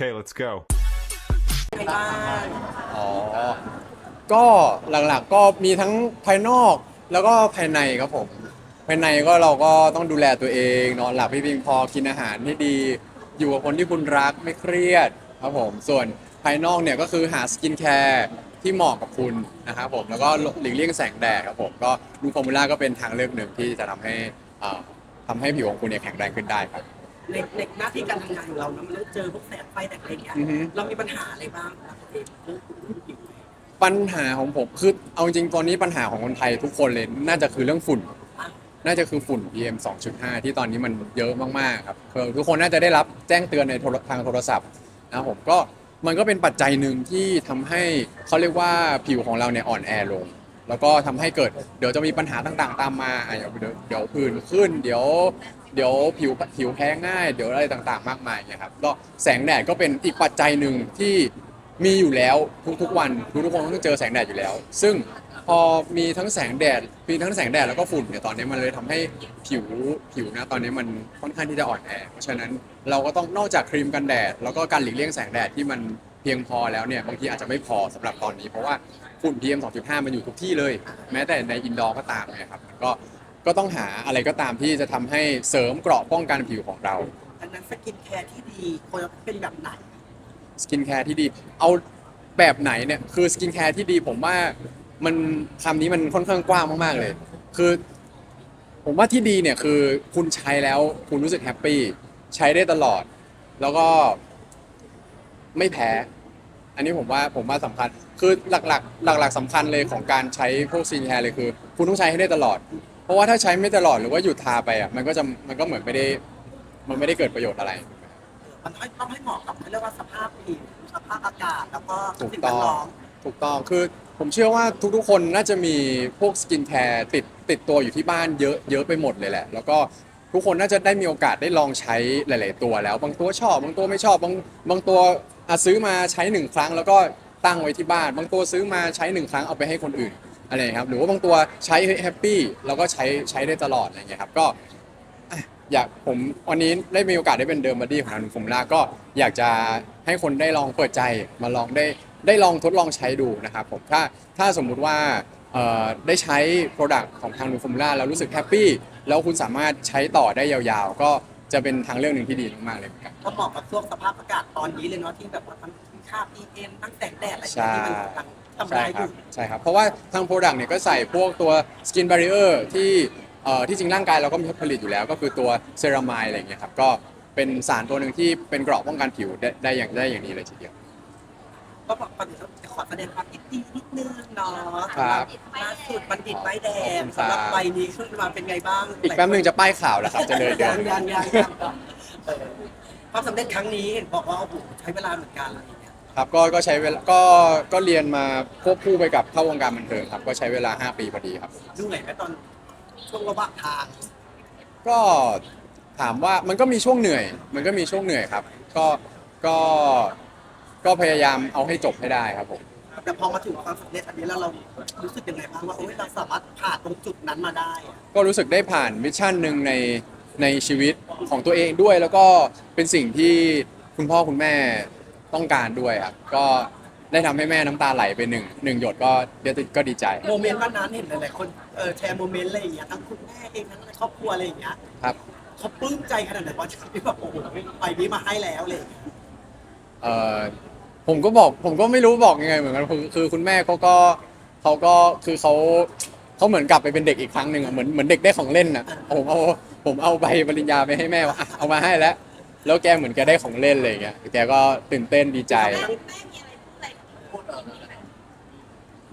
Okay, let's go. ในบ้านอ๋อ ก็หลักๆก็มีทั้งภายนอกแล้วก็ภายในครับผม ภายในก็เราก็ต้องดูแลตัวเองนอนหลับให้เพียงพอกินอาหารที่ดี อยู่กับคนที่คุณรักไม่เครียดครับผม ส่วนภายนอกเนี่ยก็คือหาสกินแคร์ที่เหมาะกับคุณนะครับผมแล้วก็หลีกเลี่ยงแสงแดดครับผมก็ดูฟอร์มูล่าก็เป็นทางเลือกหนึ่งที่จะทำให้อ่าทำให้ผิวของคุณเนี่ยแข็งแรงขึ้นได้ครับ ในในหน้าที่การทำงานของเรานะมันต้องเจอพวกแสงไฟแต่อะไรอย่างเงี้ยอือฮึ เรามีปัญหาอะไรบ้างครับตัวเองเรื่องผิวปัญหาของผมคือเอาจริงๆตอนนี้ปัญหาของคนไทยทุกคนเลยน่าจะคือเรื่องฝุ่น น่าจะคือฝุ่น PM 2.5 ที่ตอนนี้มันเยอะมากๆครับคือทุกคนน่าจะได้รับแจ้งเตือนในโทรทางโทรศัพท์นะครับผมก็มันก็เป็นปัจจัยหนึ่งที่ทำให้เขาเรียกว่าผิวของเราเนี่ยอ่อนแอลง แล้วก็ทำให้เกิดเดี๋ยวจะมีปัญหาต่างๆ ตามมาอะเดี๋ยวเดี๋ยวเดี๋ยวผื่นขึ้น เดี๋ยว เดี๋ยวผิวผิวแพ้ง่าย เดี๋ยวอะไรต่างๆ มากมายเนี่ยครับก็แสงแดดก็เป็นอีกปัจจัยหนึ่งที่มีอยู่แล้วทุกๆวันทุกๆคนต้องเจอแสงแดดอยู่แล้ว ซึ่งพอมีทั้งแสงแดดมีทั้งแสงแดดแล้วก็ฝุ่นเนี่ยตอนนี้มันเลยทำให้ผิวผิวนะตอนนี้มันค่อนข้างที่จะอ่อนแอเพราะฉะนั้นเราก็ต้องนอกจากครีมกันแดด แล้วก็การหลีกเลี่ยงแสงแดดที่มันเพียงพอแล้วเนี่ยบางทีอาจจะไม่พอสำหรับตอนนี้เพราะว่าฝุ่น PM 2.5 มันอยู่ทุกที่เลย แม้แต่ในอินดอร์ก็ตามนะครับก็ ก็ต้องหาอะไรก็ตามที่จะทำให้เสริมเกราะป้องกันผิวของเราดังนั้นสกินแคร์ที่ดีควรจะเป็นแบบไหน สกินแคร์ที่ดี เอาแบบไหนเนี่ยคือสกินแคร์ที่ดีผมว่ามันคำนี้มันค่อนข้างกว้างมากๆเลย คือ ผมว่าที่ดีเนี่ยคือคุณใช้แล้วคุณรู้สึกแฮปปี้ใช้ได้ตลอด แล้วก็ไม่แพ้ อันนี้ผมว่าผมว่าสำคัญ คือหลักๆ หลักๆสำคัญเลยของการใช้พวกสกินแคร์เลยคือ คุณต้องใช้ให้ได้ตลอด เพราะว่าถ้าใช้ไม่ตลอดหรือว่าหยุดทาไปอะมันก็จะมันก็เหมือนไม่ได้มันไม่ได้เกิดประโยชน์อะไร มันต้องต้องให้เหมาะกับเขาเรียกว่าสภาพผิวสภาพอากาศแล้วก็ถูกสิ่งต้แวองดล้อมถูกต้องคือผมเชื่อว่าทุกๆ คนน่าจะมีพวกสกินแคร์ติดติดตัวอยู่ที่บ้านเยอะเยอะไปหมดเลยแหละ แล้วก็ทุกคนน่าจะได้มีโอกาสได้ลองใช้หลาย ๆ ตัวแล้ว บางตัวชอบ บางตัวไม่ชอบบางบางตัวอะซื้อมาใช้หนึ่งครั้ง แล้วก็ตั้งไว้ที่บ้าน บางตัวซื้อมาใช้หนึ่งครั้งเอาไปให้คนอื่น อะไรครับหรือว่าบางตัวใช้แฮปปี้แล้วก็ใช้ใช้ได้ตลอดอะไรอย่างเงี้ยครับก็อยากผมวันนี้ได้มีโอกาสได้เป็นเดิมบดี้ของทางฟอร์มูล่าก็อยากจะให้คนได้ลองเปิดใจมาลองได้ได้ลองทดลองใช้ดูนะครับผมถ้าถ้าสมมุติว่าเอ่อได้ใช้ Product ของทางนูฟอร์มูล่าแล้วรู้สึกแฮปปี้แล้วคุณสามารถใช้ต่อได้ยาวๆ ก็จะเป็นทางเลือกหนึ่งที่ดีมากๆเลยเหมือนกัน ก็เหมาะกับช่วงสภาพอากาศตอนนี้เลยเนาะที่แบบว่ามันมีค่า PM ทั้งแสงแดดอะไรอย่างเงี้ยที่มันกำลัง ทำใช่ลายคอรับยู่ใช่ครับ เพราะว่าทาง Product เนี่ยก็ใส่พวกตัว Skin Barrier ที่เอ่อที่จริงร่างกายเราก็มีผลิตอยู่แล้ว ก็คือตัวเซรามายอะไรอย่างเงี้ยครับก็เป็นสารตัวหนึ่งที่เป็นเกราะป้องกันผิวได้ได้อย่างได้อย่างนี้เลยทีเดียว ก็บอกก่อนอื่นต้องขอแสดงความยินดีนิดนึงเนาะครั บ ล่าสุดบัณฑิตใบแดงขอบคุณครับสำหรับใบนี้ขึ้นมาเป็นไงบ้างอีกแป๊บหนึงจะป้ายข่าวแล้วครับจะเลยเดืยัอนงยังยังยังเออความสำเร็จครั้งนี้เห็นบอกว่าโอ้โหใช้เวลาเหมือนกันอะไรอย่างเงี้ย ครับก็ก็ใช้เวลาก็ก็เรียนมาควบคู่ไปกับเข้าวงการบันเทิงครับ ก็ใช้เวลา 5 ปีพอดีครับ ดูไหนไหมตอนช่วงระหว่างทางก็ถามว่ามันก็มีช่วงเหนื่อย มันก็มีช่วงเหนื่อยครับ ก็ก็ก็พยายามเอาให้จบให้ได้ครับผม แต่พอมาถึงความสำเร็จอันนี้แล้วเรารู้สึกยังไงบ้างว่าโอ้ยเราสามารถผ่านตรงจุดนั้นมาได้อะก็รู้สึกได้ผ่านมิชชั่นหนึ่งในในชีวิตของตัวเองด้วย แล้วก็เป็นสิ่งที่คุณพ่อคุณแม่ ต้องการด้วยครับ ก็ได้ทำให้แม่น้ำตาไหลไปหนึ่งหนึ่งหยดก็เดี๋ยวก็ดีใจ โมเมนต์วันนั้นเห็นหลายๆคนเออแชร์โมเมนต์อะไรอย่างเงี้ยทั้งคุณแม่เองทั้งครอบครัวอะไรอย่างเงี้ยครับ เขาปลื้มใจขนาดไหนว่าที่แบบโอ้โหใบนี้มาให้แล้วเลยเอ่อผมก็บอกผมก็ไม่รู้บอกยังไงเหมือนกันคือคือคุณแม่เขาก็เขาก็คือเขาเขาเหมือนกลับไปเป็นเด็กอีกครั้งหนึ่งอะเหมือนเหมือนเด็กได้ของเล่นอะผมเอาผมเอาใบปริญญาไปให้แม่ว่าอะเอามาให้แล้ว แล้วแกเหมือนแกได้ของเล่นอะไรอย่างเงี้ยแกก็ตื่นเต้นดีใจ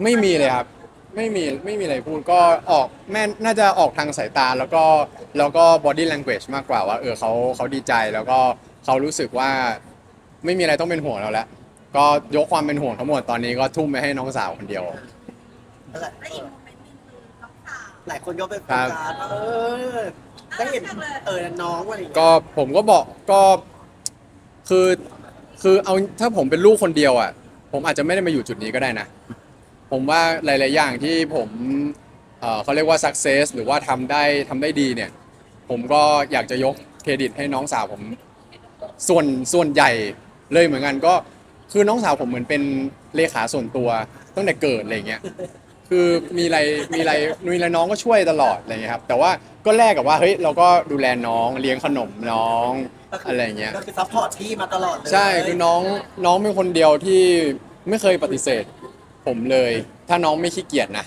ไม่มีเลยครับ ไม่มีไม่มีอะไรพูดก็ออกแม่น่าจะออกทางสายตาแล้วก็แล้วก็ body language มากกว่าว่าเออเขาเขาดีใจแล้วก็เขารู้สึกว่าไม่มีอะไรต้องเป็นห่วงเราแล้ว ก็ยกความเป็นห่วงทั้งหมดตอนนี้ก็ทุ่มไปให้น้องสาวคนเดียว หลายและอีกโมเมนต์หนึงคือน้องสาวหลายคนก็ไปโฟครับกัสว่าเออ ได้เห็นเออน้องอะไรอย่างเงี้ยก็ผมก็บอกก็คือคือเอาถ้าผมเป็นลูกคนเดียวอะ ผมอาจจะไม่ได้มาอยู่จุดนี้ก็ได้นะ ผมว่าหลาย ๆ อย่างที่ผมเอ่อเขาเรียกว่า success หรือว่าทำได้ทำได้ดีเนี่ย ผมก็อยากจะยกเครดิตให้น้องสาวผมส่วนส่วนใหญ่เลยเหมือนกันก็คือน้องสาวผมเหมือนเป็นเลขาส่วนตัวตั้งแต่เกิดอะไรเงี้ย คือมีอะไรมีอะไรมีอะไรน้องก็ช่วยตลอดอะไรเงี้ยครับแต่ว่าก็แลกกับว่าเฮ้ยเราก็ดูแลน้องเลี้ยงขนมน้องอะไรเงี้ยก็คือซัพพอร์ตพี่มาตลอดเลยใช่คือน้องน้องเป็นคนเดียวที่ไม่เคยปฏิเสธ ผมเลย ถ้าน้องไม่ขี้เกียจนะ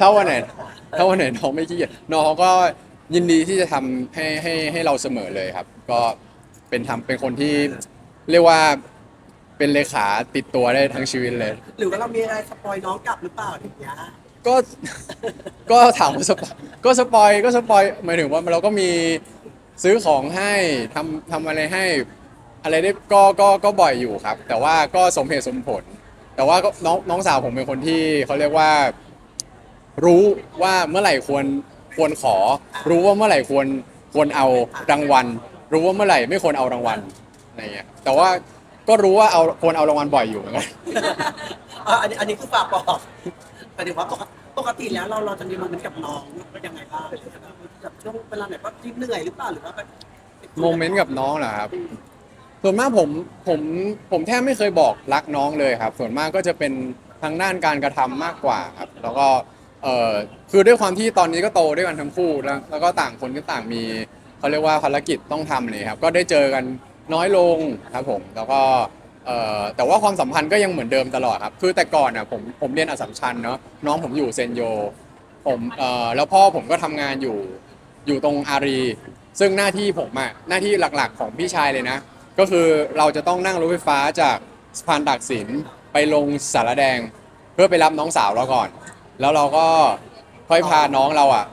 ถ้าวันไหนถ้าวันไหนน้องไม่ขี้เกียจน้องเขาก็ยินดีที่จะทำให้ให้ให้เราเสมอเลยครับ ก็เป็นทำเป็นคนที่เรียกว่า เป็นเลขาติดตัวได้ทั้งชีวิตเลย หรือว่าเรามีอะไรสปอยน้องกลับหรือเปล่าอย่างเงี้ยก็ ก็ถามว่าสปอยก็สปอยก็สปอยหมายถึงว่าเราก็มีซื้อของให้ทำทำอะไรให้ อะไรได้ก็ก็ก็บ่อยอยู่ครับ แต่ว่าก็สมเหตุสมผล แต่ว่าก็น้องน้องสาวผมเป็นคนที่เขาเรียกว่า รู้ว่าเมื่อไหร่ควรควรขอ รู้ว่าเมื่อไหร่ควรควรเอารางวัล รู้ว่าเมื่อไหร่ไม่ควรเอารางวัลอะไรเงี้ยแต่ว่า ก็รู้ว่าเอาควรเอารางวัลบ่อยอยู่เหมือนกัน อะอันนี้อันนี้คือฝากบอกหมายถึงว่าปกติปกติแล้วเราเราจะมีโมเมนต์กับน้องเป็นยังไงบ้างแบบช่วงเวลาไหนว่าที่เหนื่อยหรือเปล่าหรือว่าแบบโมเมนต์กับน้องเหรอครับ ส่วนมากผมผมผมแทบไม่เคยบอกรักน้องเลยครับ ส่วนมากก็จะเป็นทางด้านการกระทำมากกว่าครับ แล้วก็เออคือด้วยความที่ตอนนี้ก็โตด้วยกันทั้งคู่แล้วแล้วก็ต่างคนก็ต่างมีเขาเรียกว่าภารกิจต้องทำเลยครับ ก็ได้เจอกัน น้อยลงครับผมแล้วก็เออแต่ว่าความสัมพันธ์ก็ยังเหมือนเดิมตลอดครับ คือแต่ก่อนอะผมผมเรียนอัสสัมชัญเนาะน้องผมอยู่เซนโย ผมเอ่อแล้วพ่อผมก็ทำงานอยู่อยู่ตรงอารี ซึ่งหน้าที่ผมอะหน้าที่หลักๆของพี่ชายเลยนะ ก็คือเราจะต้องนั่งรถไฟฟ้าจากสะพานตากสินไปลงสารแดง เพื่อไปรับน้องสาวเราก่อน แล้วเราก็ค่อยพาน้องเราอะ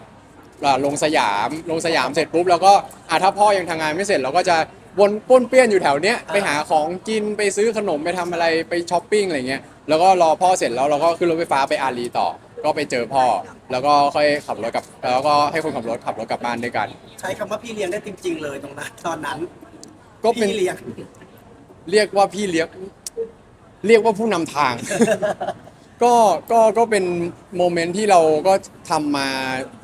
อ่าลงสยามลงสยามเสร็จปุ๊บเราก็อะถ้าพ่อยังทำงานไม่เสร็จเราก็จะ วนป้วนเปี้ยนอยู่แถวเนี้ยไปหาของกินไปซื้อขนมไปทำอะไรไปช้อปปิ้งอะไรเงี้ยแล้วก็รอพ่อเสร็จแล้วเราก็ขึ้นรถไฟฟ้าไปอารีต่อ ก็ไปเจอพ่อ แล้วก็ค่อยขับรถกลับ แล้วก็ให้คนขับรถขับรถกลับบ้านด้วยกัน ใช้คำว่าพี่เลี้ยงได้จริง ๆ เลยตรงนั้นตอนนั้นก็เป็น พี่เลี้ยง เรียกว่าพี่เลี้ยงเรียกว่าผู้นำทาง ก็ก็ก็เป็นโมเมนต์ที่เราก็ทำมา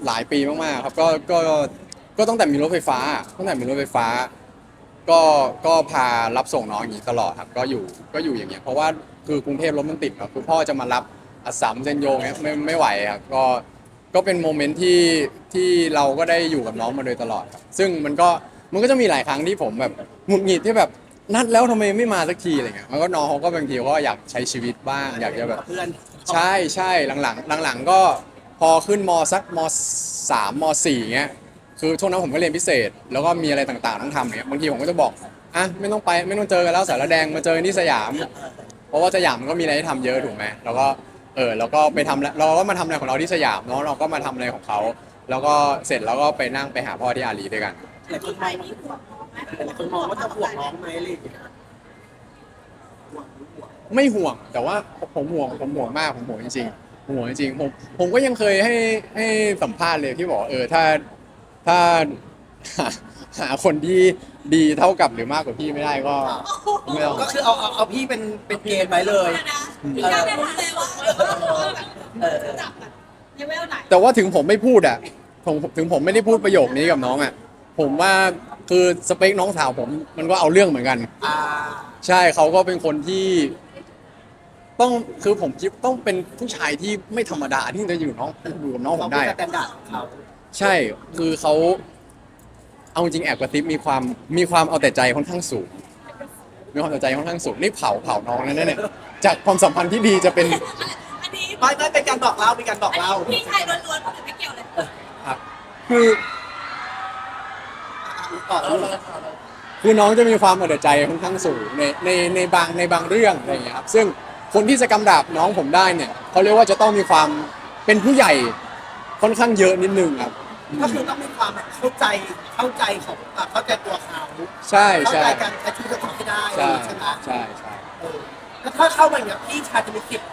หลายปีมากๆครับก็ก็ก็ตั้งแต่มีรถไฟฟ้าตั้งแต่มีรถไฟฟ้า ก็ก็พารับส่งน้องอย่างนี้ตลอดครับ ก็อยู่ก็อยู่อย่างเงี้ยเพราะว่าคือกรุงเทพรถมันติดครับคือพ่อจะมารับอัสสัมเซนโยงเงี้ยไม่ไม่ไหวครับก็ก็เป็นโมเมนต์ที่ที่เราก็ได้อยู่กับน้องมาโดยตลอดครับซึ่งมันก็มันก็จะมีหลายครั้งที่ผมแบบหงุดหงิดที่แบบนัดแล้วทำไมไม่มาสักทีอะไรเงี้ยมันก็น้องเขาก็บางทีก็อยากใช้ชีวิตบ้าง อยากจะแบบ เพื่อนใช่ใช่หลังๆหลังๆก็พอขึ้นมสักมสามมสี่เงี้ย คือช่วงนั้นผมก็เรียนพิเศษ แล้วก็มีอะไรต่างๆต้องทำเงี้ยบางทีผมก็จะบอกอะไม่ต้องไปไม่ต้องเจอกันแล้วสารแดงมาเจอกันที่สยาม เพราะว่าสยามมันก็มีอะไรให้ทำเยอะถูกไหมแล้วก็เออเราก็ไปทำแล้วเราก็มาทำอะไรของเราที่สยามเนาะเราก็มาทำอะไรของเขา แล้วก็เสร็จแล้วก็ไปนั่งไปหาพ่อที่อารีด้วยกัน หลายคนใคมรองมีห่วงน้องไหมหลายคนมองว่าจะห่วงน้องไหมอะไรอย่างเงี้ยห่วงห่วงไม่ห่วงแต่ว่าผมห่วงผมห่วงมากผมห่วงจริงๆผมห่วงจริงๆผมผมก็ยังเคยให้ให้สัมภาษณ์เลยที่บอกว่าเออถ้า ถ้าหาหาคนที่ดีเท่ากับหรือมากกว่าพี่ไม่ได้ก็ไม่ต้องก็คือเอาเอาเอาพี่เป็นเป็นเกณฑ์ไว้เลย นะพี่กล้าเป็นเลยว่าเออจับแบบเลเวลไหนแต่ว่าถึงผมไม่พูดอะผมถึงผมไม่ได้พูดประโยคนี้กับน้องอะ ผมว่าคือสเปคน้องสาวผมมันก็เอาเรื่องเหมือนกัน อ่าใช่เขาก็เป็นคนที่ ต้องคือผมคิดต้องเป็นผู้ชายที่ไม่ธรรมดาที่จะอยู่น้องอยู่กับน้องผเขามเป็ได้นสอะ แตนดาร์ดของเขา ใช่คือเขาเอาจริงแอบกระติบมีความมีความเอาแต่ใจค่อนข้างสูง มีความเอาแต่ใจค่อนข้างสูงนี่เผาเผาน้องนั่นเนี่ยจากความสัมพันธ์ที่ดีจะเป็นอันนี้ไม่ไม่เป็นการบอกเล่าเป็นการบอกเล่าพี่ชายล้วนๆคนอื่นไม่เกี่ยวเลยครับคือต่อแล้วคือน้องจะมีความเอาแต่ใจค่อนข้างสูงในในในบางในบางเรื่องอะไรอย่างเงี้ยครับซึ่งคนที่จะกำดับน้องผมได้เนี่ยเขาเรียกว่าจะต้องมีความเป็นผู้ใหญ่ ค่อนข้างเยอะนิดนึงครับ ก็คือต้องมีความแบบเข้าใจเข้าใจของอะเข้าใจตัวเขาใช่เข้าใช่ใจการใช้ชีวิตของเขาให้ได้ใช่ใช่ไหมใช่ใช่ เออแล้วถ้าเข้ามาอย่างเงี้ยพี่ชายจะมีสิทธิ์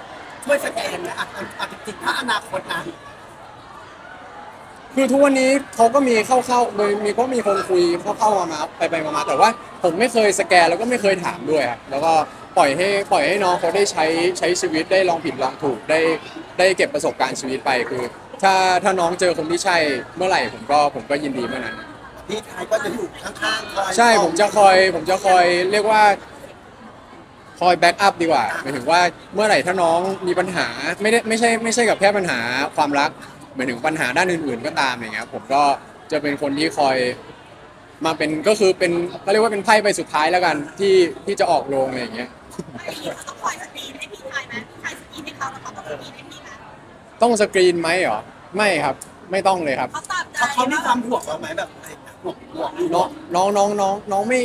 ช่วยสแกนนะอะอะจริงๆถ้าอนาคตนะคือทุกวันนี้เขาก็มีเข้าๆโดยมีก็มีคนคุยเข้าๆมามาไปไปมามาแต่ว่าผมไม่เคยสแกนแล้วก็ไม่เคยถามด้วยครับแล้วก็ปล่อยให้ปล่อยให้น้องเขาได้ใช้ใช้ชีวิตได้ลองผิดลองถูกได้ได้เก็บประสบการณ์ชีวิตไปคือ ถ้าถ้าน้องเจอคนที่ใช่เมื่อไหร่ผมก็ผมก็ยินดีเมื่อนั้นพพี่ชายก็จะอยู่ข้างๆคอยใช่ผมจะคอย ผมจะคอยเรียกว่าคอยแบ็กอัพดีกว่าหมายถึงว่าเมื่อไหร่ถ้าน้องมีปัญหาไม่ได้ไม่ใช่ไม่ใช่กับแค่ปัญหาความรักหมายถึงปัญหาด้านอื่น ๆ ก็ตามอย่างเงี้ยผมก็จะเป็นคนที่คอยมาเป็นก็คือเป็นเขาเรียกว่าเป็นไพ่ใบสุดท้ายแล้วกันที่ที่จะออกโรงอะไรอย่างเงี้ยไม่มีเขาต้องคอยส ต้องสกรีนไหมเหรอไม่ครับ ไม่ต้องเลยครับเขาตามใจเขาเขามีความห่วงเราไหมแบบห่วงห่วงน้องน้องน้องน้องน้องไม่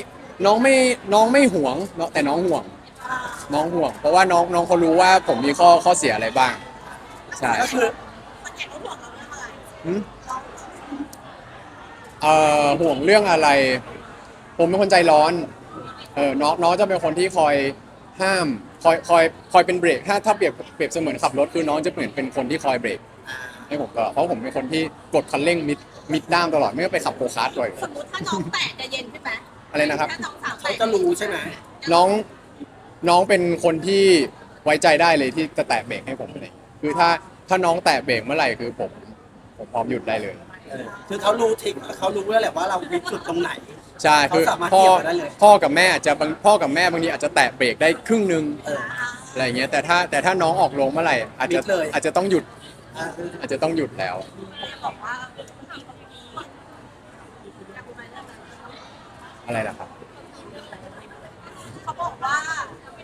น้องไม่น้องไม่ห่วงเนอะแต่น้องห่วงอ่าน้องห่วง เพราะว่าน้องน้องเขารู้ว่าผมมีข้อข้อเสียอะไรบ้าง ใช่ก็คือคนใหญ่เขาห่วงเราเรื่องอะไรหืมเราเอ่อห่วงเรื่องอะไร ผมเป็นคนใจร้อน เออน้องน้องจะเป็นคนที่คอยห้าม คอยคอยคอยเป็นเบรกถ้าถ้าเปรียบเปรียบเสมือนขับรถคือน้องจะเหมือนเป็นคนที่คอยเบรกให้ผมตลอดเพราะผมเป็นคนที่กดคันเร่งมิดมิดด้ามตลอดไม่ว่าไปขับโกคาร์ทเลยสมมติถ้าน้องแตะจะเย็นใช่ไหมอะไรนะครับ ถ้าน้องสาวเขาแตะจะรู้ใช่ไหมน้องน้องเป็นคนที่ไว้ใจได้เลยที่จะแตะเบรกให้ผมอะไรอย่างเงี้ยคือถ้าถ้าน้องแตะเบรกเมื่อไหร่คือผมผมพร้อมหยุดได้เลย เออคือเขารู้ทิกเขารู้แล้วแหละว่าเรามีจุดตรงไหน ใช่คือเขาสามารถพ่อเทียบกันได้เลย พ่อกับแม่อาจจะบางพ่อกับแม่บางทีอาจจะแตะเบรกได้ครึ่งหนึงเออ อะไรอย่างเงี้ยแต่ถ้าแต่ถ้าน้องออกลงเมื่อไหร่อาจจะมิดเลย อาจจะต้องหยุดอ่าอาจจะต้องหยุดแล้ว บอกว่าพี่เขามีอยากรู้ไหมเรื่องนั้นอะไรล่ะครับ เขาบอกว่า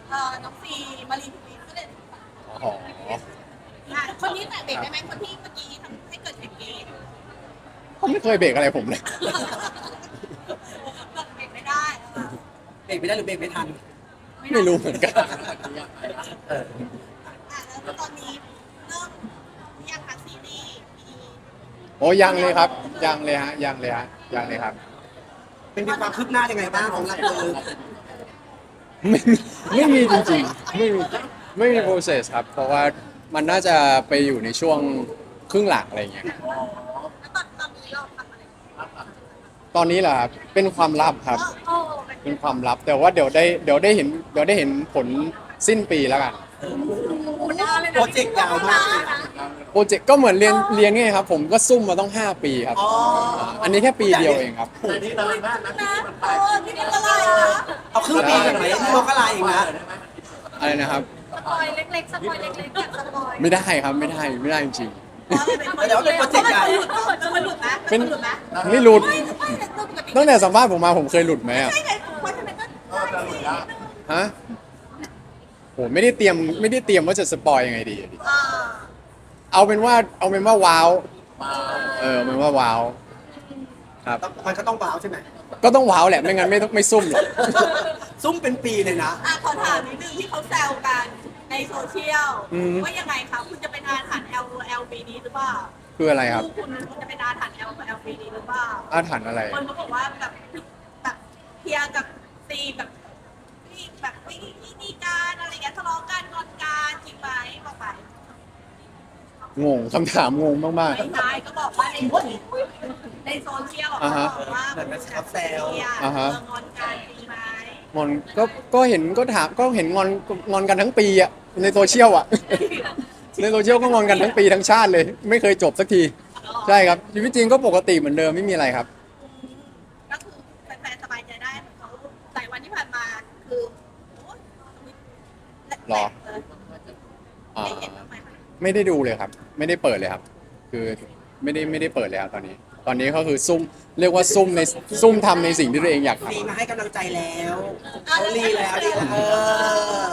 เอ่อน้องซีมารีนพีก็เลยอ๋อ อะคนนี้แตะเบรกได้ไหมคนที่เมื่อกี้ทำให้เกิดเหตุเกมเขาไม่เคยเบรกอะไรผมเลย เบิกเบรกไม่ได้เออ เบรก ไม่ได้หรือเบรกไม่ทัน ไม่รู้เหมือนกันเอออะแล้วตอนนี้เริ่มยังคะซีรีส์มีโอ้ยังเลยครับ ยังเลยฮะ ยังเลยฮะ ยังเลยครับ เป็นมีความคืบหน้ายังไงบ้างของหลักเออไม่มีไม่มีจริงๆ ไม่มีไม่มี process ครับ เพราะว่ามันน่าจะไปอยู่ในช่วงครึ่งหลังอะไรอย่างเงี้ย แล้วตอนตอนนี้เราทำอะไรตอนนี้เหรอครับเป็นความลับครับโอ้เป็น เป็นความลับ แต่ว่าเดี๋ยวได้เดี๋ยวได้เห็นเดี๋ยวได้เห็นผลสิ้นปีแล้วกันคุณยาวเลยนะโปรเจกต์ยาวมากเลยอะโปรเจกต์ก็เหมือนเรียนเรียนไงครับ ผมก็ซุ่มมาต้อง 5 ปีครับอ๋ออันนี้แค่ปีเดียวเองครับนะโอ้ที่นี่อะไรนะเอาครึ่งปีกันไหมนี่มกราเองนะอะไรนะครับ สปอยเล็กๆสปอยเล็กๆแบบสปอยไม่ได้ครับไม่ได้ไม่ได้จริงเดี๋ยวเป็นโปรเจกต์ใหญ่มันหลุดนะๆเป็นมันหลุดนะไม่หลุดไม่ไม่แต่ปกติตั้งแต่สัมภาษณ์ผมมาผมเคยหลุดไหมอะใช่ไง ฮะโหไม่ได้เตรียมไม่ได้เตรียมว่าจะสปอยยังไงดีอะดิอ่าเอาเป็นว่าเอาเป็นว่าว้าว เออเอาเป็นว่าว้าว ครับ มันก็ต้องว้าวใช่ไหม ก็ต้องว้าวแหละไม่งั้นไม่ต้องไม่ซุ่มหรอก ซุ่มเป็นปีเลยนะ อะขอถามนิดนึงที่เขาแซวกันในโซเชียลอืม ว่ายังไงคะคุณจะเป็นอาถรรพ์ L L B นี้หรือเปล่าคืออะไรครับ คุณคุณจะเป็นอาถรรพ์ L L B นี้หรือเปล่าอาถรรพ์อะไร คนเขาบอกว่าแบบแบบเทียร์กับซีแบบนี่ แบบไม่ไม่มีการอะไรเงี้ยทะเลาะกันงอนกันจริงไหมบอกไปงงคำถามงงมากไม่ใช่ก็บอกว่าในในโซเชียลอะอ่าเขาฮะบอกว่าแบบแบบแซวเทียร์อ่าฮะเอองอนกันจริงไหมๆงอนก็ก็เห็นก็ถามก็เห็นงอนงอนกันทั้งปีอะในโซเชียลอะ ในโซเชียลก็งอนกันทั้งปีทั้งชาติเลย ไม่เคยจบสักที ใช่ครับชีวิตจริงก็ปกติเหมือนเดิมไม่มีอะไรครับ ก็คือแฟนๆสบายใจได้เหมือนเขาหลายวันที่ผ่านมาคือโอ้ย ห รอเอออ่าไม่เห็นบ้างไหมคะไม่ได้ดูเลยครับ ไม่ได้เปิดเลยครับ คือไม่ได้ไม่ได้เปิดเลยครับตอนนี้ ตอนนี้ก็คือซุ่มเรียกว่าซุ่มในซุ่มทำในสิ่งที่ตัวเองอยากทซีมาให้กำลังใจแล้วเขารีแล้วรีแล้วเออ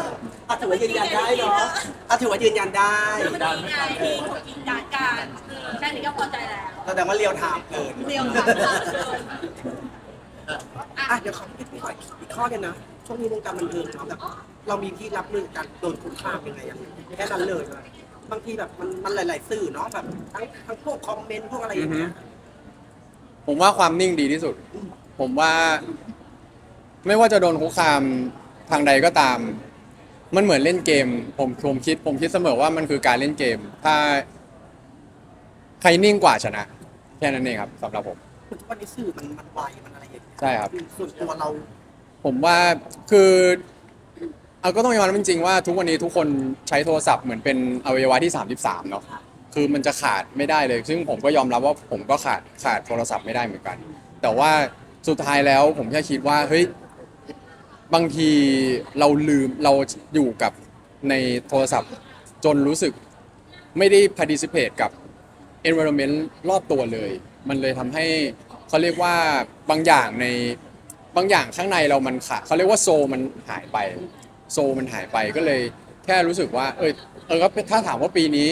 อะถือว่ายืนยันได้เนาะอะถือว่ายืนยันได้มันดีไงที่คนกินการการแค่นี้ก็พอใจแล้ว แสดงว่าเรียวถามเกินเรียวจังเลยอะเดี๋ยวขอพี่ขออีกข้อหนึงนะช่วงนี้วงการบันเทิงเนาะแบบ เรามีที่รับมือการโดนคุกคามยังไงอะแค่นั้นเลยนะบางทีแบบมันมันหลาย ๆ สื่อเนาะแบบทั้งทั้งพวกคอมเมนต์พวกอะไรอย่างเงี้ยำผมว่าความนิ่งดีที่สุด ผมว่า ไม่ว่าจะโดนคุกคามทางใดก็ตาม มันเหมือนเล่นเกม ผมผมคิด ผมคิดเสมอว่ามันคือการเล่นเกม ถ้า ใครนิ่งกว่าชนะ แค่นั้นเองครับสำหรับผม ทุกวันนี้สื่อมันมันไวมันอะไรอย่างเงี้ยใช่ครับ ส่วนตัวเรา ผมว่าคือ เอาก็ต้องยอมรับจริงๆว่าทุกวันนี้ทุกคนใช้โทรศัพท์เหมือนเป็นอวัยวะที่ 33 เนาะคือมันจะขาดไม่ได้เลย ซึ่งผมก็ยอมรับว่าผมก็ขาดขาดโทรศัพท์ไม่ได้เหมือนกัน แต่ว่าสุดท้ายแล้วผมแค่คิดว่าเฮ้ยบางทีเราลืมเราอยู่กับในโทรศัพท์จนรู้สึกไม่ได้ participate กับ environment รอบตัวเลย มันเลยทำให้เขาเรียกว่าบางอย่างในบางอย่างข้างในเรามันขาดเขาเรียกว่าโซลมันหายไป โซลมันหายไปก็เลยแค่รู้สึกว่า เออเออก็ถ้าถามว่าปีนี้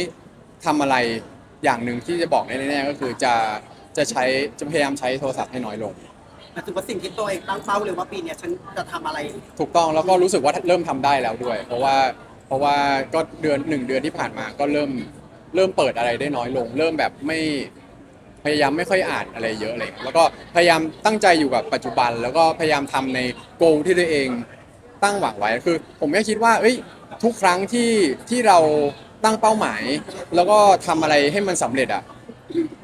ทำอะไรอย่างหนึ่งที่จะบอกแน่ๆก็คือจะจะใช้จะพยายามใช้โทรศัพท์ให้น้อยลงแต่ถือว่าสิ่งที่ตัวเองตั้งเป้าเลยว่าปีเนี้ยฉันจะทำอะไร ถูกต้องแล้วก็รู้สึกว่าเริ่มทำได้แล้วด้วย เพราะว่าเพราะว่าก็เดือนหนึ่งเดือนที่ผ่านมาก็เริ่มเริ่มเปิดอะไรได้น้อยลง เริ่มแบบไม่พยายามไม่ค่อยอ่านอะไรเยอะอะไรเลยแล้วก็พยายามตั้งใจอยู่กับปัจจุบัน แล้วก็พยายามทำในโกลที่ตัวเอง ตั้งหวังไว้คือ ผมก็คิดว่าเอ้ยทุกครั้งที่ที่เราตั้งเป้าหมาย แล้วก็ทำอะไรให้มันสำเร็จอะ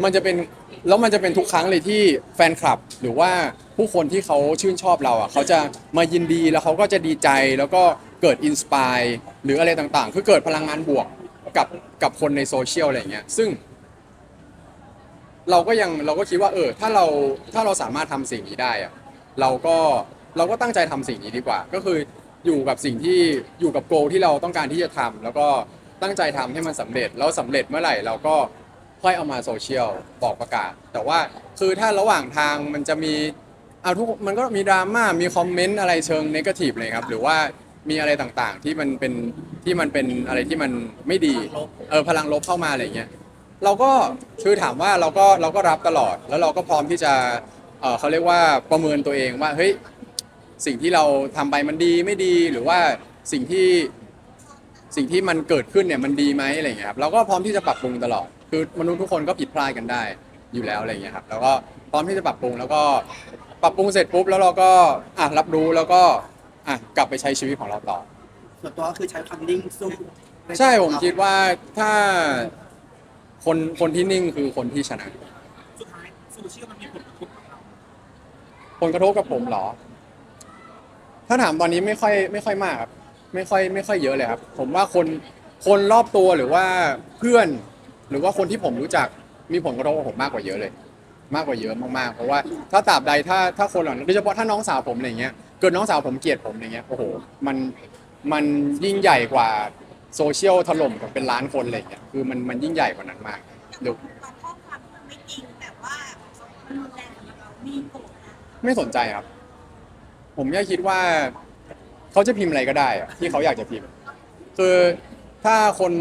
มันจะเป็นแล้วมันจะเป็นทุกครั้งเลยที่แฟนคลับ หรือว่าผู้คนที่เขาชื่นชอบเราอะเขาจะมายินดีแล้วเขาก็จะดีใจแล้วก็เกิดอินสปายหรืออะไรต่างๆ คือเกิดพลังงานบวกกับกับคนในโซเชียลอะไรอย่างเงี้ยซึ่ง เราก็ยังเราก็คิดว่าเออถ้าเราถ้าเราสามารถทำสิ่งนี้ได้อะเราก็ เราก็ตั้งใจทำสิ่งนี้ดีกว่า ก็คืออยู่กับสิ่งที่อยู่กับโกที่เราต้องการที่จะทำแล้วก็ตั้งใจทำให้มันสำเร็จแล้วสำเร็จเมื่อไหร่เราก็ค่อยเอามาโซเชียลบอกประกาศ แต่ว่าคือถ้าระหว่างทางมันจะมีเอาทุกมันก็มีดราม่ามีคอมเมนต์อะไรเชิงเนกาทีฟเลยครับ หรือว่ามีอะไรต่างๆ ที่มันเป็นที่มันเป็นอะไรที่มันไม่ดีเออพลังลบเข้ามาอะไรอย่างเงี้ยเราก็คือถามว่าเราก็เราก็รับตลอด แล้วเราก็พร้อมที่จะเออเขาเรียกว่าประเมินตัวเองว่าเฮ้ย สิ่งที่เราทำไปมันดีไม่ดีหรือว่าสิ่งที่สิ่งที่มันเกิดขึ้นเนี่ยมันดีไหมอะไรอย่างเงี้ยครับเราก็พร้อมที่จะปรับปรุงตลอด คือมนุษย์ทุกคนก็ผิดพลาดกันได้อยู่แล้วอะไรอย่างเงี้ยครับแล้วก็พร้อมที่จะปรับปรุงแล้วก็ปรับปรุงเสร็จปุ๊บแล้วเราก็อะรับรู้แล้วก็อะกลับไปใช้ชีวิตของเราต่อส่วนตัวก็คือใช้ความนิ่งสู้ใช่ผมคิดว่าถ้าคนคนที่นิ่งคือคนที่ชนะสุดท้ายโซเชียลมันมีผลกระทบกับเราผลกระทบกับผมเหรอ ถ้าถามตอนนี้ไม่ค่อยไม่ค่อยมากครับไม่ค่อยไม่ค่อยเยอะเลยครับ ผมว่าคนคนรอบตัวหรือว่าเพื่อน หรือว่าคนที่ผมรู้จักมีผลกระทบกับผมมากกว่าเยอะเลย มากกว่าเยอะมากๆเพราะว่าถ้าตราบใดถ้าถ้าคนเหล่านั้นโดยเฉพาะถ้าน้องสาวผมอะไรเงี้ยเกิดน้องสาวผมเกลียดผมอะไรเงี้ยโอ้โหมันมันยิ่งใหญ่กว่าโซเชียลถล่มกับเป็นล้านคนอะไรเงี้ยคือมันมันยิ่งใหญ่กว่านั้นมากหรือบางข้อความที่มันไม่จริงแต่ว่ามันรุนแรงสำหรับเรามีโกรธนะไม่สนใจครับ ผมแค่คิดว่าเขาจะพิมพ์อะไรก็ได้อะที่เขาอยากจะพิมพ์ คือถ้าคน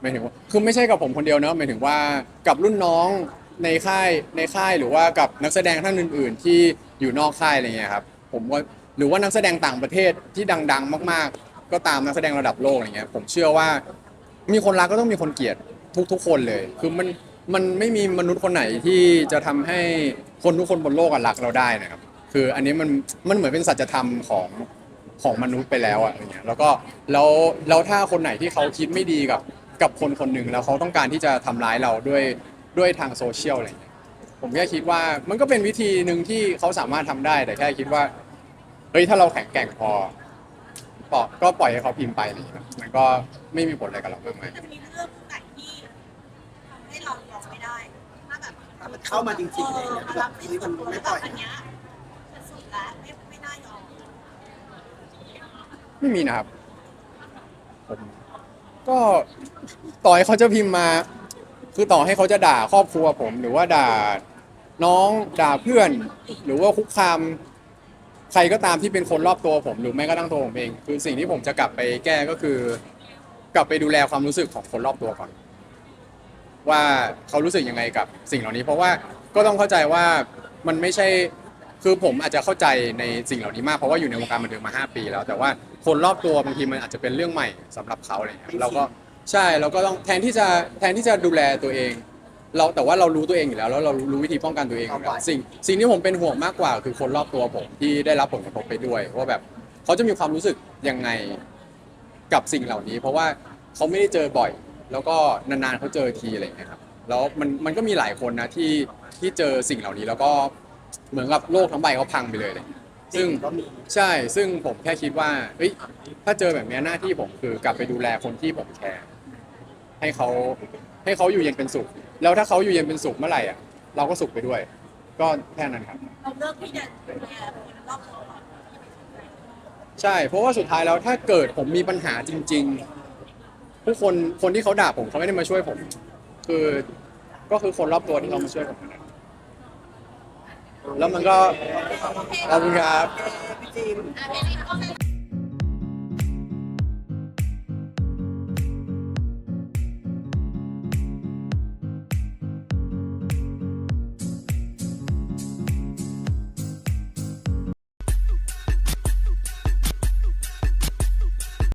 หมายถึงว่าคือไม่ใช่กับผมคนเดียวเนอะหมายถึงว่ากับรุ่นน้องในค่ายในค่ายหรือว่ากับนักแสดงท่านอื่น ๆ ที่อยู่นอกค่ายอะไรเงี้ยครับ ผมว่าหรือว่านักแสดงต่างประเทศที่ดัง ๆ มาก ๆ ก็ตามนักแสดงระดับโลกอะไรเงี้ย ผมเชื่อว่า มีคนรักก็ต้องมีคนเกลียดทุก ๆ คนเลย คือมันมันไม่มีมนุษย์คนไหนที่จะทำให้คนทุกคนบนโลกอะรักเราได้นะครับ คืออันนี้มันมันเหมือนเป็นสัจธรรมของของมนุษย์ไปแล้วอะอย่างเงี้ยแล้วก็แล้วแล้วถ้าคนไหนที่เขาคิดไม่ดีกับกับคนคนหนึ่งแล้วเขาต้องการที่จะทำร้ายเราด้วยด้วยทางโซเชียลอะไรอย่างเงี้ยผมแค่คิดว่ามันก็เป็นวิธีหนึ่งที่เขาสามารถทำได้แต่แค่คิดว่าเฮ้ยถ้าเราแข็งแกร่งพอปล่อยก็ปล่อยให้เขาพิมพ์ไปอะไรอย่างเงี้ยครับมันก็ไม่มีผลอะไรกับเรามากมาย จะมีเรื่องไหนที่ทำให้เรายอมไม่ได้ ถ้าแบบถ้ามันเข้ามาจริงๆเอเลยอเนี่ยมาแบรับบไม่นี้สุมันดตัวไม่แล้วปแบล่อบยอันเนี้ยสุดแล้วไม่ไม่น่ายอม ไม่มีนะครับผมก็ต่อให้เขาจะพิมพ์มา คือต่อให้เขาจะด่าครอบครัวผม หรือว่าด่าน้องด่าเพื่อน หรือว่าคุกคามใครก็ตามที่เป็นคนรอบตัวผม หรือแม้กระทั่งตัวผมเอง คือสิ่งที่ผมจะกลับไปแก้ก็คือ กลับไปดูแลความรู้สึกของคนรอบตัวก่อน ว่าเขารู้สึกยังไงกับสิ่งเหล่านี้ เพราะว่าก็ต้องเข้าใจว่ามันไม่ใช่ คือผมอาจจะเข้าใจในสิ่งเหล่านี้มากเพราะว่าอยู่ในวงการบันเทิงมา 5 ปีแล้ว แต่ว่าคนรอบตัวบางทีมันอาจจะเป็นเรื่องใหม่สำหรับเขาอะไรอย่างเงี้ยเราก็ใช่เราก็ต้องแทนที่จะแทนที่จะดูแลตัวเอง เราแต่ว่าเรารู้ตัวเองอยู่แล้วแล้วเรารู้วิธีป้องกันตัวเองอยู่แล้วสิ่งสิ่งที่ผมเป็นห่วงมากกว่า คือคนรอบตัวผมที่ได้รับผลกระทบไปด้วยว่าแบบเขาจะมีความรู้สึกยังไงกับสิ่งเหล่านี้ เพราะว่าเขาไม่ได้เจอบ่อย แล้วก็นานๆเขาเจอทีอะไรอย่างเงี้ยครับแล้วมันมันก็มีหลายคนนะที่ที่เจอสิ่งเหล่านี้แล้วก็ เหมือนกับโลกทั้งใบเขาพังไปเลยเลยซึ่งใช่ซึ่งผมแค่คิดว่าเฮ้ยถ้าเจอแบบนี้หน้าที่ผมคือกลับไปดูแลคนที่ผมแคร์ให้เขาให้เขาอยู่เย็นเป็นสุข แล้วถ้าเขาอยู่เย็นเป็นสุขเมื่อไหร่อะเราก็สุขไปด้วย ก็แค่นั้นครับใช่ เพราะว่าสุดท้ายแล้วถ้าเกิดผมมีปัญหาจริง ๆ ผู้คนคนที่เขาด่าผมเขาไม่ได้มาช่วยผม คือก็คือคนรอบตัวที่เขามาช่วยผมเท่นั้น แล้วมันก็ขอบคุณครับ จีน